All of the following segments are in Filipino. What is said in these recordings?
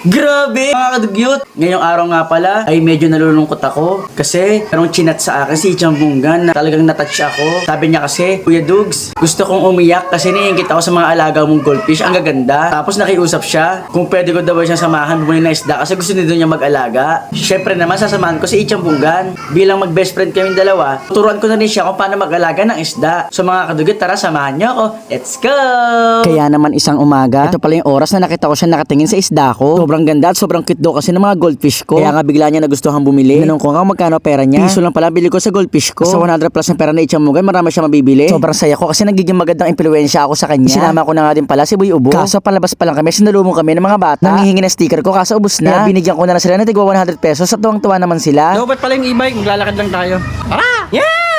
Grabe! Mga kadugyot! Ngayong araw nga pala ay medyo nalulungkot ako kasi merong chinat sa akin si Ichang Bunggan na talagang natouch ako. Sabi niya kasi, Kuya Dugs, gusto kong umiyak kasi naiingit ako sa mga alaga mong goldfish. Ang gaganda. Tapos nakiusap siya kung pwede ko daw ba siyang samahan bumili ng isda kasi gusto nito niya mag-alaga. Siyempre naman sasamahan ko si Ichang Bunggan. Bilang mag-best friend kaming dalawa, tuturuan ko na rin siya kung paano mag-alaga ng isda. So mga kadugyot, tara samahan niyo ako. Let's go! Kaya naman isang umaga, ito pala yung oras na nakita ko siya nakatingin sa isda ko. Sobrang ganda at sobrang cute daw kasi ng mga goldfish ko. Kaya nga bigla niya nagustuhan bumili. Tanong ko nga kung magkano pera niya. Piso lang pala bili ko sa goldfish ko. Sa 100 plus ng pera na itchamugan, marami siya mabibili. Sobrang saya ko kasi nagiging magandang impluensya ako sa kanya. Sinama ko na nga din pala si Boy Ubo. Kaso palabas pa lang kami, sinalubong kami ng mga bata. Nangihingi ng sticker ko kaso ubus na. Kaya binigyan ko na lang sila ng tigwa 100 pesos at tuwang-tuwa naman sila. Dapat pala yung e-bike, maglalakad lang tayo. Tara! Yeah!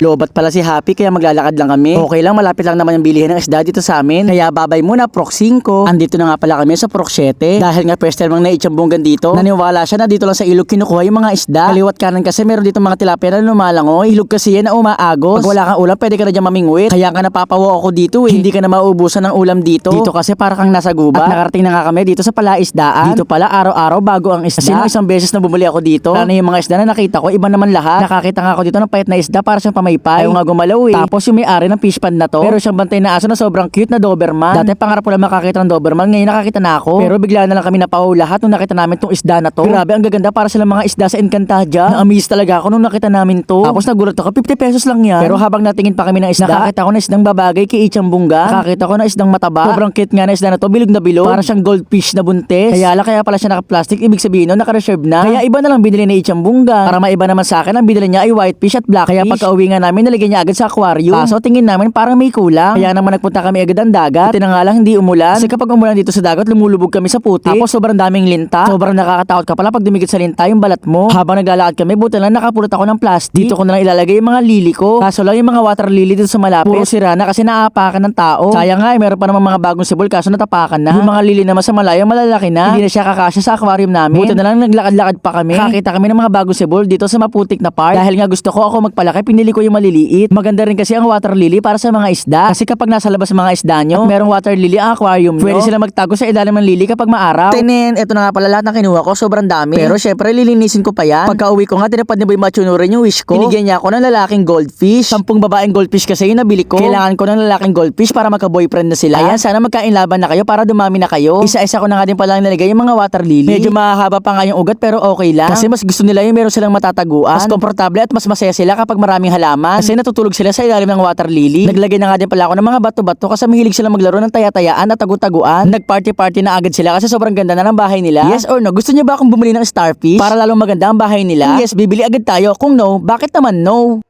Lobat pala si Happy kaya maglalakad lang kami. Okay lang, malapit lang naman yung bilihan ng isda dito sa amin. Kaya babay muna, Proc 5. Andito na nga pala kami sa Proc 7. Dahil nga first time lang naitsambunggan dito. Naniwala siya na dito lang sa ilog kinukuha yung mga isda. Kaliwat kanan kasi meron dito mga tilapia na lumalangoy. Ilog kasi yan na umaagos. Pag wala kang ulam, pwede ka na dyan mamingwit. Kaya ka napapawa ako dito eh. Hindi ka na mauubusan ng ulam dito. Dito kasi para kang nasa gubat. At nakarating na nga kami dito sa palaisdaan. Dito pala araw-araw bago ang isda. Kasi isang beses na bumuli ako dito, ano yung mga isda na nakita ko, iba naman lahat. Nakakita nga ako dito ng payat na isda para siyang pamaypay. Ayaw nga gumalaw eh. Tapos yung may-ari ng fish pond na to, pero siyang bantay na aso na sobrang cute na Doberman. Dati pangarap ko lang makakita ng Doberman, ngayon nakakita na ako. Pero bigla na lang kami napawaw lahat nung nakita namin tong isda na to. Grabe, ang gaganda para sila mga isda sa Encantadia. Na-amaze talaga ako nung nakita namin to. Tapos nagulat ako, 50 pesos lang yan. Pero habang natingin pa kami ng isda, nakakita ko na isdang babagay kay Ichang Bunga. Nakakita ko na isdang mataba. Sobrang cute nga na isda na to, bilog na bilog. Para siyang goldfish na buntis. Kaya lang kaya pala siya naka-plastic, ibig sabihin no, naka-reserve na. Kaya iba na lang binili ni Ichang Bunga. Para maiba naman sa akin, ang binili niya ay white fish at black Kaya pagka uwi nga namin, nalagyan niya agad sa aquarium. Kaso tingin namin parang may kulang. Kaya naman nagpunta kami agad ang dagat. Buti na nga lang hindi umulan. Kasi kapag umulan dito sa dagat, lumulubog kami sa putik. Tapos sobrang daming linta. Sobrang nakakatakot ka pala pag dumikit sa linta yung balat mo. Habang naglalakad kami, buti lang nakapulot ako ng plastic. Dito ko na lang ilalagay yung mga lili ko. Kaso lang yung mga water lily dito sa malapit. Puro sira na kasi naaapakan ng tao. Sayang nga eh, meron pa naman mga bagong sibol kaso natapakan na. Yung mga lili naman sa malayo malalaki na. Hindi na siya kakasya sa aquarium namin. Buti na lang naglakad-lakad pa kami. Kakita kami ng mga bagong sibol dito sa maputik na part. Dahil nga gusto ko ako magpalaki, pinili ko yung maliliit. Maganda rin kasi ang water lily para sa mga isda. Kasi kapag nasa labas mga isda nyo, merong water lily ang aquarium nyo. Pwede sila magtago sa ilalim ng lily kapag maaraw. Tinin, ito na nga pala lahat ng kinuha ko. Sobrang dami. Pero syempre, lilinisin ko pa yan. Pagka uwi ko nga, tinapad ni Boy Machunurin yung wish ko. Binigyan niya ako ng lalaking goldfish. Sampung babaeng goldfish kasi yung nabili ko. Kailangan ko ng lalaking goldfish para magka-boyfriend na sila. Ayan, sana magkain laban na kayo para dumami na kayo. Isa-isa ko na nga din pala nilagay yung mga water lily. Medyo mahaba pa nga yung ugat pero okay lang. Kasi mas gusto nila yung meron silang matataguan. Mas komportable at mas masaya sila kapag maraming halaman. Kasi natutulog sila sa ilalim ng water lily. Naglagay na nga din pala ako ng mga bato-bato kasi mahilig sila maglaro ng taya-tayaan at tagu-taguan. Nag-party-party na agad sila kasi sobrang ganda na ng bahay nila. Yes or no? Gusto niyo ba akong bumili ng starfish para lalong maganda ang bahay nila? Yes, bibili agad tayo. Kung no, bakit naman no?